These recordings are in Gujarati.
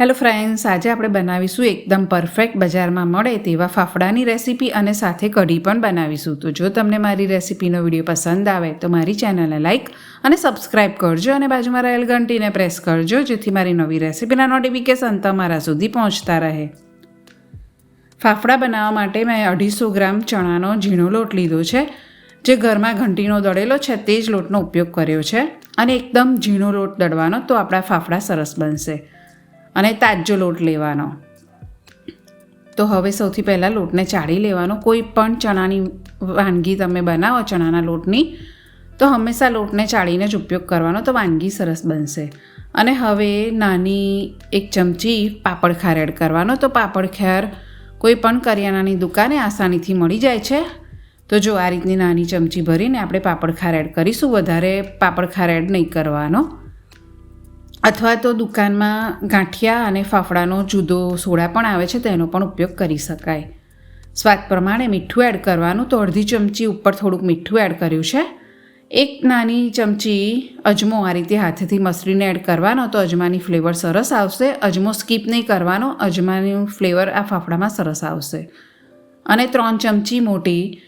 હેલો ફ્રેન્ડ્સ આજે આપણે બનાવીશું એકદમ પરફેક્ટ બજારમાં મળે તેવા ફાફડાની રેસીપી અને સાથે કઢી પણ બનાવીશું. તો જો તમને મારી રેસીપીનો વીડિયો પસંદ આવે તો મારી ચેનલને લાઇક અને સબસ્ક્રાઇબ કરજો અને બાજુમાં રહેલ ઘંટીને પ્રેસ કરજો જેથી મારી નવી રેસીપીના નોટિફિકેશન તમારા સુધી પહોંચતા રહે. ફાફડા બનાવવા માટે મેં અઢીસો ગ્રામ ચણાનો ઝીણો લોટ લીધો છે. જે ઘરમાં ઘંટીનો દળેલો છે તે જ લોટનો ઉપયોગ કર્યો છે. અને એકદમ ઝીણો લોટ દળવાનો તો આપણા ફાફડા સરસ બનશે. અને તાજો લોટ લેવાનો. તો હવે સૌથી પહેલાં લોટને ચાળી લેવાનો. કોઈ પણ ચણાની વાનગી તમે બનાવો ચણાના લોટની, તો હંમેશા લોટને ચાળીને જ ઉપયોગ કરવાનો. તો વાનગી સરસ બનશે. અને હવે નાની એક ચમચી પાપડ ખાર એડ કરવાનો. તો પાપડ ખાર કોઈ પણ કરિયાણાની દુકાને આસાનીથી મળી જાય છે. તો જો આ રીતની નાની ચમચી ભરીને આપણે પાપડ ખાર એડ કરીશું. વધારે પાપડ ખાર એડ નહીં કરવાનો. અથવા તો દુકાનમાં ગાંઠિયા અને ફાફડાનો જુદો સોડા પણ આવે છે તેનો પણ ઉપયોગ કરી શકાય. સ્વાદ પ્રમાણે મીઠું એડ કરવાનું, તો અડધી ચમચી ઉપર થોડુંક મીઠું એડ કર્યું છે. એક નાની ચમચી અજમો આ રીતે હાથેથી મસળીને એડ કરવાનો, તો અજમાની ફ્લેવર સરસ આવશે. અજમો સ્કીપ નહીં કરવાનો, અજમાનું ફ્લેવર આ ફાફડામાં સરસ આવશે. અને ત્રણ ચમચી મોટી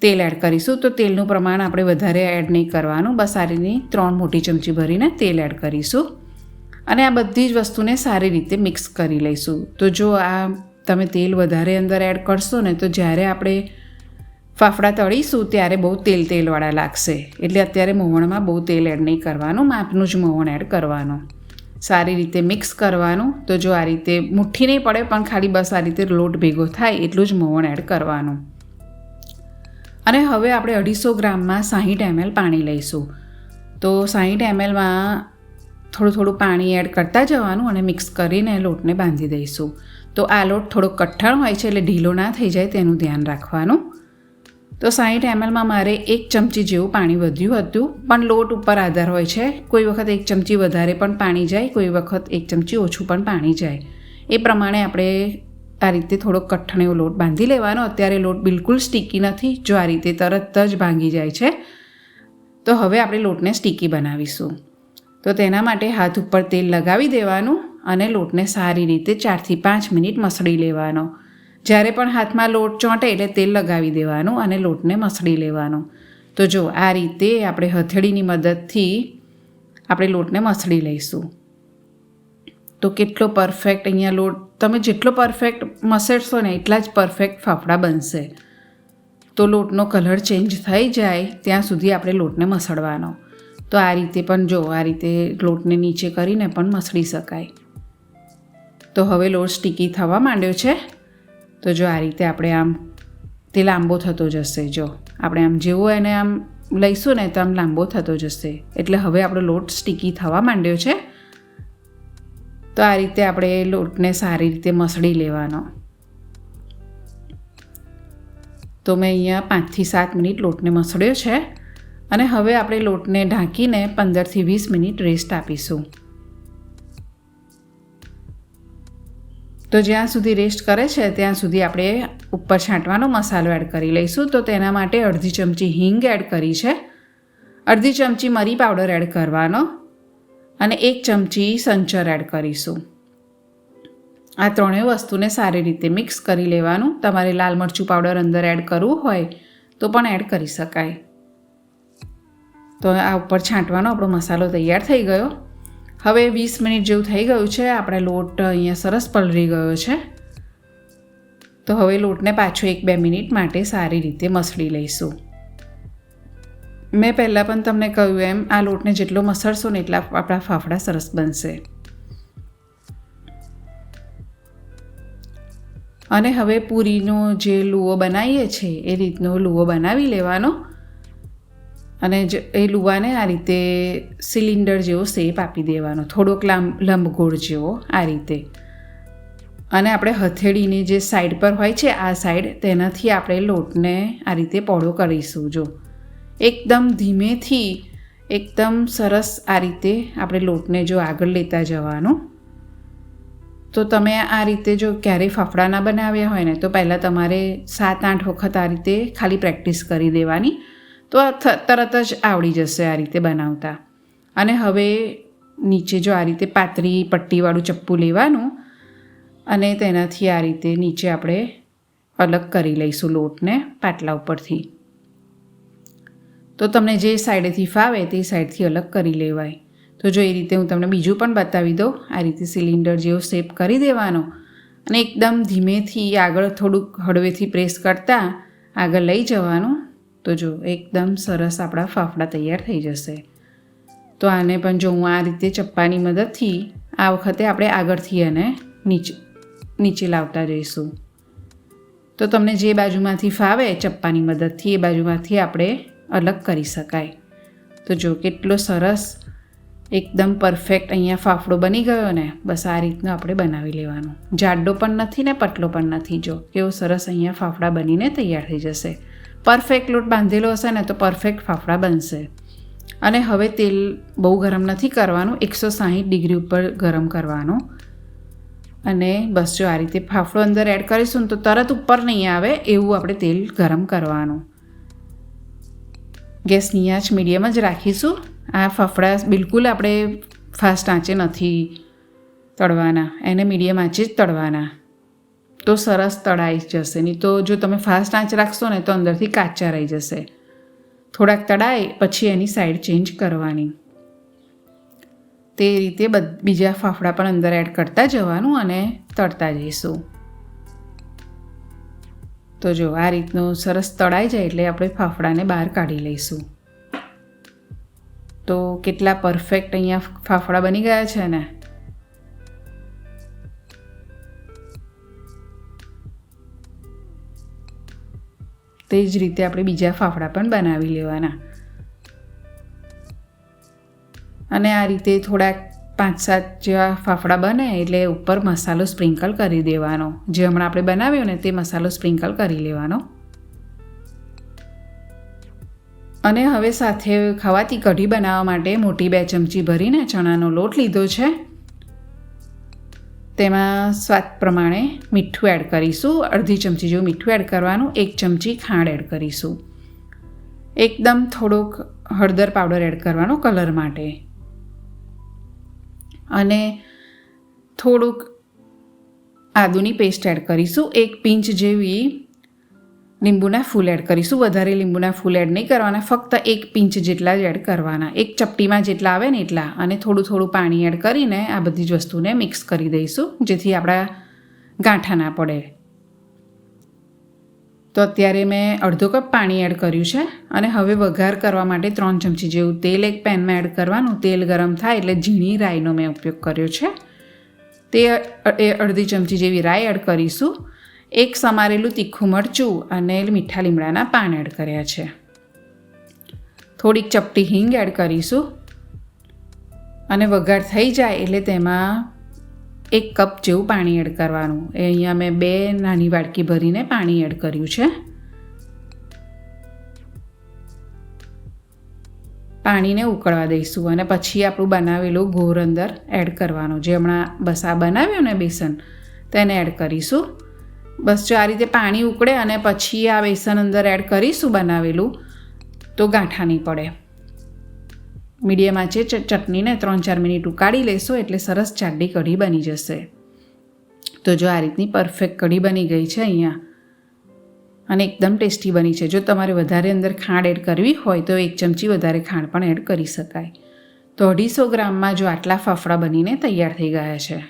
તેલ એડ કરીશું, તો તેલનું પ્રમાણ આપણે વધારે એડ નહીં કરવાનું. બસ આ ત્રણ મોટી ચમચી ભરીને તેલ એડ કરીશું. અને આ બધી જ વસ્તુને સારી રીતે મિક્સ કરી લઈશું. તો જો આ તમે તેલ વધારે અંદર એડ કરશો ને, તો જ્યારે આપણે ફાફડા તળીશું, ત્યારે બહુ તેલ તેલવાળા લાગશે. એટલે અત્યારે મોવણમાં બહુ તેલ એડ નહીં કરવાનું, માપનું જ મોવણ એડ કરવાનું. સારી રીતે મિક્સ કરવાનું. તો જો આ રીતે મુઠ્ઠી નહીં પડે, પણ ખાલી બસ આ રીતે લોટ ભેગો થાય, એટલું જ મોવણ એડ કરવાનું. અને હવે આપણે અઢીસો ગ્રામમાં સાહીઠ એમએલ પાણી લઈશું. તો સાહીઠ એમએલમાં થોડું થોડું પાણી એડ કરતા જવાનું અને મિક્સ કરીને લોટને બાંધી દઈશું. તો આ લોટ થોડો કઠણ હોય છે એટલે ઢીલો ના થઈ જાય તેનું ધ્યાન રાખવાનું. તો સાઠ એમએલમાં મારે એક ચમચી જેવું પાણી વધ્યું હતું, પણ લોટ ઉપર આધાર હોય છે. કોઈ વખત એક ચમચી વધારે પણ પાણી જાય, કોઈ વખત એક ચમચી ઓછું પણ પાણી જાય. એ પ્રમાણે આપણે આ રીતે થોડો કઠણ એવો લોટ બાંધી લેવાનો. અત્યારે લોટ બિલકુલ સ્ટીકી નથી, જો આ રીતે તરત જ ભાંગી જાય છે. તો હવે આપણે લોટને સ્ટીકી બનાવીશું. તો તેના માટે હાથ ઉપર તેલ લગાવી દેવાનું અને લોટને સારી રીતે ચારથી પાંચ મિનિટ મસળી લેવાનો. જ્યારે પણ હાથમાં લોટ ચોંટે એટલે તેલ લગાવી દેવાનું અને લોટને મસળી લેવાનો. તો જો આ રીતે આપણે હથેળીની મદદથી આપણે લોટને મસળી લઈશું. તો કેટલો પરફેક્ટ અહીંયા લોટ, તમે જેટલો પરફેક્ટ મસળશો ને એટલા જ પરફેક્ટ ફાફડા બનશે. તો લોટનો કલર ચેન્જ થઈ જાય ત્યાં સુધી આપણે લોટને મસળવાનો. તો આ રીતે પણ જો, આ રીતે લોટને નીચે કરીને પણ મસળી શકાય. તો હવે લોટ સ્ટીકી થવા માંડ્યો છે. તો જો આ રીતે આપણે આમ, તે લાંબો થતો જશે જો. આપણે આમ જેવો એને આમ લઈશું ને તો આમ લાંબો થતો જશે. એટલે હવે આપણો લોટ સ્ટીકી થવા માંડ્યો છે. તો આ રીતે આપણે લોટને સારી રીતે મસળી લેવાનો. તો મેં અહીંયા પાંચથી સાત મિનિટ લોટને મસળ્યો છે. અને હવે આપણે લોટને ઢાંકીને પંદરથી વીસ મિનિટ રેસ્ટ આપીશું. તો જ્યાં સુધી રેસ્ટ કરે છે, ત્યાં સુધી આપણે ઉપર છાંટવાનો મસાલો એડ કરી લઈશું. તો તેના માટે અડધી ચમચી હિંગ એડ કરી છે. અડધી ચમચી મરી પાવડર એડ કરવાનો અને એક ચમચી સંચર એડ કરીશું. આ ત્રણેય વસ્તુને સારી રીતે મિક્સ કરી લેવાનું. તમારે લાલ મરચું પાવડર અંદર એડ કરવું હોય તો પણ એડ કરી શકાય. તો આ ઉપર છાંટવાનો આપણો મસાલો તૈયાર થઈ ગયો. હવે વીસ મિનિટ જેવું થઈ ગયું છે, આપણે લોટ અહીંયા સરસ પલળી ગયો છે. તો હવે લોટને પાછો એક બે મિનિટ માટે સારી રીતે મસળી લઈશું. મેં પહેલાં પણ તમને કહ્યું એમ, આ લોટને જેટલો મસળશો ને એટલા આપણા ફાફડા સરસ બનશે. અને હવે પૂરીનો જે લુઓ બનાવીએ છીએ, એ રીતનો લુઓ બનાવી લેવાનો. અને એ લુવાને આ રીતે સિલિન્ડર જેવો શેપ આપી દેવાનો, થોડોક લાંબ, લંબગોળ જેવો આ રીતે. અને આપણે હથેળીની જે સાઈડ પર હોય છે, આ સાઈડ તેનાથી આપણે લોટને આ રીતે પહોળો કરીશું. જો એકદમ ધીમેથી, એકદમ સરસ આ રીતે આપણે લોટને જો આગળ લેતા જવાનો. તો તમે આ રીતે જો ક્યારેય ફાફડાના બનાવ્યા હોય ને, તો પહેલાં તમારે સાત આઠ વખત આ રીતે ખાલી પ્રેક્ટિસ કરી દેવાની. તો તરત જ આવડી જશે આ રીતે બનાવતા. અને હવે નીચે જો આ રીતે પાતળી પટ્ટીવાળું ચપ્પુ લેવાનું, અને તેનાથી આ રીતે નીચે આપણે અલગ કરી લઈશું લોટને પાટલા ઉપરથી. તો તમને જે સાઈડેથી ફાવે તે સાઈડથી અલગ કરી લેવાય. તો જો એ રીતે હું તમને બીજું પણ બતાવી દઉં, આ રીતે સિલિન્ડર જેવો શેપ કરી દેવાનો, અને એકદમ ધીમેથી આગળ થોડુંક હળવેથી પ્રેસ કરતાં આગળ લઈ જવાનું તો જો, એકદમ સરસ આપણા ફાફડા તૈયાર થઈ જશે. તો આને પણ જો હું આ રીતે ચપ્પાની મદદથી આ વખતે આપણે આગળથી એને નીચે નીચે લાવતા જઈશું. તો તમને જે બાજુમાંથી ફાવે ચપ્પાની મદદથી, એ બાજુમાંથી આપણે અલગ કરી શકાય. તો જો, કેટલો સરસ, એકદમ પરફેક્ટ અહીંયા ફાફડો બની ગયો ને, બસ આ રીતનો આપણે બનાવી લેવાનો. જાડો પણ નથી ને, પતલો પણ નથી જો. કેવો સરસ અહીંયા ફાફડા બનીને તૈયાર થઈ જશે. પરફેક્ટ લોટ બાંધેલો હશે ને તો પરફેક્ટ ફાફડા બનશે. અને હવે તેલ બહુ ગરમ નથી કરવાનું, એકસો સાહીઠ ડિગ્રી ઉપર ગરમ કરવાનું. અને બસ જો આ રીતે ફાફડો અંદર એડ કરીશું ને તો તરત ઉપર નહીં આવે એવું આપણે તેલ ગરમ કરવાનું. ગેસની આંચ મીડિયમ જ રાખીશું. આ ફાફડા બિલકુલ આપણે ફાસ્ટ આંચે નથી તળવાના, એને મીડિયમ આંચે જ તળવાના. તો સરસ તળાઈ જશે. નહીં તો જો તમે ફાસ્ટ આંચ રાખશો ને તો અંદરથી કાચા રહી જશે. થોડાક તળાય, પછી એની સાઈડ ચેન્જ કરવાની. તે રીતે બીજા ફાફડા પણ અંદર એડ કરતા જવાનું અને તળતા જઈશું. તો જો, આ રીતનું સરસ તળાઈ જાય એટલે આપણે ફાફડાને બહાર કાઢી લઈશું. તો કેટલા પરફેક્ટ અહીંયા ફાફડા બની ગયા છે ને? તે જ રીતે આપણે બીજા ફાફડા પણ બનાવી લેવાના. અને આ રીતે થોડાક પાંચ સાત જેવા ફાફડા બને એટલે ઉપર મસાલો સ્પ્રિંકલ કરી દેવાનો. જે હમણાં આપણે બનાવ્યો ને તે મસાલો સ્પ્રિંકલ કરી લેવાનો. અને હવે સાથે ખાવાતી કઢી બનાવવા માટે મોટી બે ચમચી ભરીને ચણાનો લોટ લીધો છે. તેમાં સ્વાદ પ્રમાણે મીઠું એડ કરીશું. અડધી ચમચી જેવું મીઠું એડ કરવાનું. એક ચમચી ખાંડ એડ કરીશું. એકદમ થોડોક હળદર પાવડર એડ કરવાનો કલર માટે. અને થોડુંક આદુની પેસ્ટ એડ કરીશું. એક પિંચ જેવી લીંબુના ફૂલ એડ કરીશું. વધારે લીંબુના ફૂલ એડ નહીં કરવાના. ફક્ત એક પિંચ જેટલા જ એડ કરવાના. એક ચપટીમાં જેટલા આવે ને એટલા. અને થોડું થોડું પાણી એડ કરીને આ બધી જ વસ્તુને મિક્સ કરી દઈશું, જેથી આપણા ગાંઠા ના પડે. તો અત્યારે મેં અડધો કપ પાણી એડ કર્યું છે. અને હવે વઘાર કરવા માટે ત્રણ ચમચી જેવું તેલ એક પેનમાં એડ કરવાનું. તેલ ગરમ થાય એટલે ઝીણી રાઈનો મેં ઉપયોગ કર્યો છે. તે એ અડધી ચમચી જેવી રાઈ એડ કરીશું. એક સમારેલું તીખું મરચું અને મીઠા લીમડાના પાન એડ કર્યા છે. થોડીક ચપટી હિંગ એડ કરીશું. અને વઘાર થઈ જાય એટલે તેમાં એક કપ જેવું પાણી એડ કરવાનું. એ અહીંયા મેં બે નાની વાડકી ભરીને પાણી એડ કર્યું છે. પાણીને ઉકળવા દઈશું અને પછી આપણું બનાવેલું ઘોર અંદર એડ કરવાનું. જે હમણાં બસા બનાવ્યો ને બેસન, તેને એડ કરીશું. બસ જો આ રીતે પાણી ઉકળે અને પછી આ બેસન અંદર એડ કરીશું બનાવેલું, તો ગાંઠા નહીં પડે. મીડિયમ આંચે ચટણીને ત્રણ ચાર મિનિટ ઉકાળી લેશો એટલે સરસ ચાડી કઢી બની જશે. તો જો આ રીતની પરફેક્ટ કઢી બની ગઈ છે અહીંયા. અને એકદમ ટેસ્ટી બની છે. જો તમારે વધારે અંદર ખાંડ એડ કરવી હોય તો એક ચમચી વધારે ખાંડ પણ એડ કરી શકાય. તો અઢીસો ગ્રામમાં જો આટલા ફાફડા બનીને તૈયાર થઈ ગયા છે.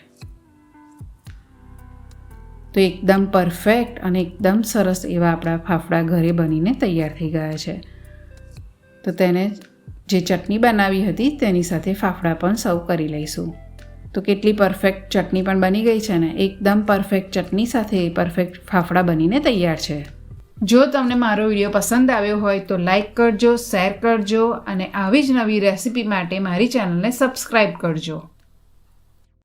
તો એકદમ પરફેક્ટ અને એકદમ સરસ એવા આપણા ફાફડા ઘરે બનીને તૈયાર થઈ ગયા છે. તો તેને જે ચટણી બનાવી હતી તેની સાથે ફાફડા પણ સર્વ કરી લઈશું. તો કેટલી પરફેક્ટ ચટણી પણ બની ગઈ છે ને, એકદમ પરફેક્ટ ચટણી સાથે પરફેક્ટ ફાફડા બનીને તૈયાર છે. જો તમને મારો વીડિયો પસંદ આવ્યો હોય તો લાઈક કરજો શેર કરજો અને આવી જ નવી રેસિપી માટે મારી ચેનલને સબસ્ક્રાઈબ કરજો.